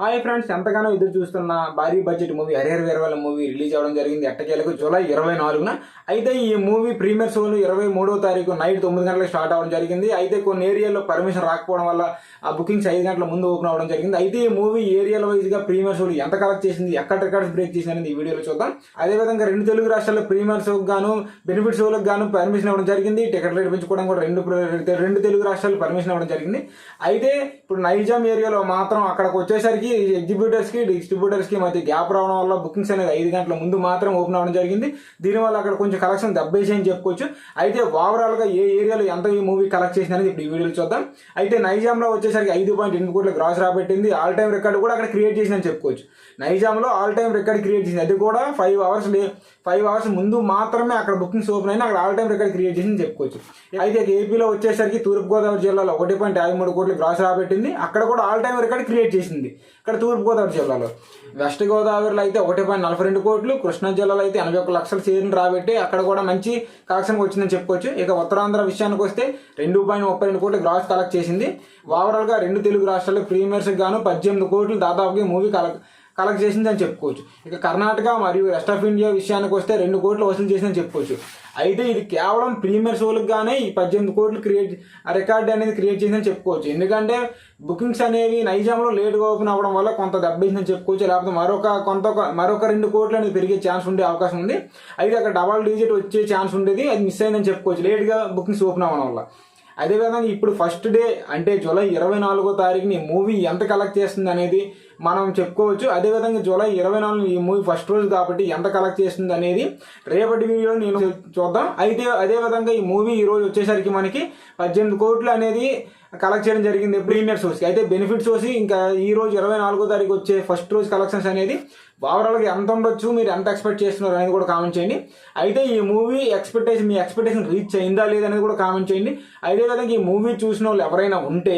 Hi friends ఎంతగానో ఎదురు చూస్తున్న భారీ బడ్జెట్ మూవీ హరిహర వీరవాల మూవీ రిలీజ్ అవ్వడం జరిగింది. ఎట్టకేలకు జూలై ఇరవై నాలుగున. అయితే ఈ మూవీ ప్రీమియర్ షోలు ఇరవై మూడో తారీఖు నైట్ తొమ్మిది గంటలకు స్టార్ట్ అవ్వడం జరిగింది. అయితే కొన్ని ఏరియాల్లో పర్మిషన్ రాకపోవడం వల్ల ఆ బుకింగ్స్ ఐదు గంటల ముందు ఓపెన్ అవ్వడం జరిగింది. అయితే ఈ మూవీ ఏరియాల వైజ్గా ప్రీమియర్ షోలు ఎంత కలెక్ట్ చేసింది ఎక్కడ రికార్డ్స్ బ్రేక్ చేసింది అనేది ఈ వీడియోలో చూద్దాం. అదేవిధంగా రెండు తెలుగు రాష్ట్రాల్లో ప్రీమియర్ షోకి గాను బెనిఫిట్ షోలకు గాను పర్మిషన్ ఇవ్వడం జరిగింది. టికెట్ రేట్ పెంచుకోవడం కూడా రెండు ప్ర- రెండు తెలుగు రాష్ట్రాలు పర్మిషన్ ఇవ్వడం జరిగింది. అయితే ఇప్పుడు నైజాం ఏరియాలో మాత్రం అక్కడికి వచ్చేసరికి ఎగ్జిబ్యూటర్స్కి డిస్ట్రిబ్యూటర్స్కి మధ్య గ్యాప్ రావడం వల్ల బుకింగ్స్ అనేది ఐదు గంటల ముందు మాత్రం ఓపెన్ అవ్వడం జరిగింది. దీనివల్ల అక్కడ కొంచెం కలెక్షన్ దెబ్బేసి అని చెప్పుకోవచ్చు. అయితే ఓవరాల్గా ఏ ఏరియాలో ఎంత ఈ మూవీ కలెక్ట్ చేసింది అనేది ఇప్పుడు ఈ వీడియోలో చూద్దాం. అయితే నైజాంలో వచ్చేసరికి ఐదు పాయింట్ ఎనిమిది కోట్ల గ్రాస్ రాబట్టింది. ఆల్ టైమ్ రికార్డు కూడా అక్కడ క్రియేట్ చేసిందని చెప్పుకోవచ్చు. నైజాంలో ఆల్ టైమ్ రికార్డ్ క్రియేట్ చేసింది. అది కూడా ఫైవ్ అవర్స్ ఫైవ్ అవర్స్ ముందు మాత్రమే అక్కడ బుకింగ్స్ ఓపెన్ అయినా అక్కడ ఆల్ టైమ్ రికార్డ్ క్రియేట్ చేసింది చెప్పుకోవచ్చు. అయితే ఏపీలో వచ్చేసరికి తూర్పుగోదావరి జిల్లాలో ఒకటి పాయింట్ యాభై మూడు కోట్లు గ్రాస్ రాబట్టింది. అక్కడ కూడా ఆల్ టైమ్ రికార్డ్ క్రియేట్ చేసింది. ఇక్కడ తూర్పుగోదావరి జిల్లాలో. వెస్ట్ గోదావరిలో అయితే ఒకటి పాయింట్ నలభై రెండు కోట్లు కృష్ణా జిల్లాలో అయితే ఎనభై ఒక్క లక్షల షేర్లు రాబట్టి అక్కడ కూడా మంచి కలెక్షన్ వచ్చిందని చెప్పుకోవచ్చు. ఇక ఉత్తరాంధ్ర విషయానికి వస్తే రెండు పాయింట్ ముప్పై రెండు కోట్లు గ్రాస్ కలెక్ట్ చేసింది. ఓవరాల్గా రెండు తెలుగు రాష్ట్రాల్లో ప్రీమియర్స్ గాను పద్దెనిమిది కోట్లు దాదాపుగా మూవీ కలెక్ట్ కలెక్ట్ చేసింది అని చెప్పుకోవచ్చు. ఇక కర్ణాటక మరియు వెస్ట్ ఆఫ్ ఇండియా విషయానికి వస్తే రెండు కోట్లు వసూలు చేసిందని చెప్పుకోవచ్చు. అయితే ఇది కేవలం ప్రీమియర్ షోలకు ఈ పద్దెనిమిది కోట్లు క్రియేట్ ఆ రికార్డ్ అనేది క్రియేట్ చేసిందని చెప్పుకోవచ్చు. ఎందుకంటే బుకింగ్స్ అనేవి నైజాంలో లేట్గా ఓపెన్ అవ్వడం వల్ల కొంత దెబ్బేసిందని చెప్పుకోవచ్చు. లేకపోతే మరొక కొంత మరొక రెండు కోట్లు అనేది పెరిగే ఛాన్స్ ఉండే అవకాశం ఉంది. అయితే అక్కడ డబల్ డిజిట్ వచ్చే ఛాన్స్ ఉండేది అది మిస్ అయిందని చెప్పుకోవచ్చు. లేట్గా బుకింగ్స్ ఓపెన్ అవ్వడం వల్ల. అదేవిధంగా ఇప్పుడు ఫస్ట్ డే అంటే జూలై ఇరవై నాలుగో తారీఖుని మూవీ ఎంత కలెక్ట్ చేస్తుంది అనేది మనం చెప్పుకోవచ్చు. అదేవిధంగా జూలై ఇరవై నాలుగు ఈ మూవీ ఫస్ట్ రోజు కాబట్టి ఎంత కలెక్ట్ చేస్తుంది అనేది రేపటి వీడియోలో నేను చూద్దాం. అయితే అదేవిధంగా ఈ మూవీ ఈ రోజు వచ్చేసరికి మనకి పద్దెనిమిది కోట్లు అనేది కలెక్ట్ చేయడం జరిగింది ప్రీమియర్ షోస్కి అయితే బెనిఫిట్ షోస్ ఇంకా ఈ రోజు ఇరవై నాలుగో తారీఖు వచ్చే ఫస్ట్ రోజు కలెక్షన్స్ అనేది ఓవరాల్గా ఎంత ఉండొచ్చు మీరు ఎంత ఎక్స్పెక్ట్ చేస్తున్నారు అనేది కూడా కామెంట్ చేయండి. అయితే ఈ మూవీ ఎక్స్పెక్టేషన్ మీ ఎక్స్పెక్టేషన్ రీచ్ అయిందా లేదా అనేది కూడా కామెంట్ చేయండి. అదేవిధంగా ఈ మూవీ చూసిన వాళ్ళు ఎవరైనా ఉంటే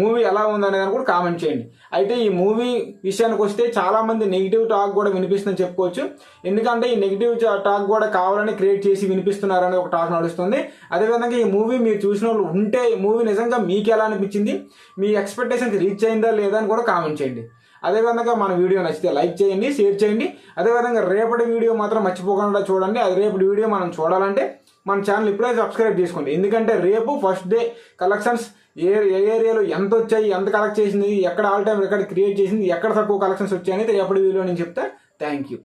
మూవీ ఎలా ఉందనేది కూడా కామెంట్ చేయండి. అయితే ఈ మూవీ విషయానికి వస్తే చాలామంది నెగిటివ్ టాక్ కూడా వినిపిస్తుందని చెప్పుకోవచ్చు. ఎందుకంటే ఈ నెగిటివ్ టాక్ కూడా కావాలని క్రియేట్ చేసి వినిపిస్తున్నారని ఒక టాక్ నడుస్తుంది. అదేవిధంగా ఈ మూవీ మీరు చూసిన వాళ్ళు ఉంటే మూవీ నిజంగా మీకు ఎలా అనిపించింది? మీ ఎక్స్పెక్టేషన్కి రీచ్ అయిందా లేదా అని కూడా కామెంట్ చేయండి. అదేవిధంగా మన వీడియో నచ్చితే లైక్ చేయండి షేర్ చేయండి. అదేవిధంగా రేపటి వీడియో మాత్రం మర్చిపోకుండా చూడండి. అది రేపటి వీడియో మనం చూడాలంటే మన ఛానల్ ఇప్పుడే సబ్స్క్రైబ్ చేసుకోండి. ఎందుకంటే రేపు ఫస్ట్ డే కలెక్షన్స్ ఏ ఏ ఏరియాలో ఎంత వచ్చాయి ఎంత కలెక్ట్ చేసింది ఎక్కడ ఆల్ టైమ్ రికార్డ్ క్రియేట్ చేసింది ఎక్కడ తక్కువ కలెక్షన్స్ వచ్చాయని రేపటి వీడియో నేను చెప్తే. Thank you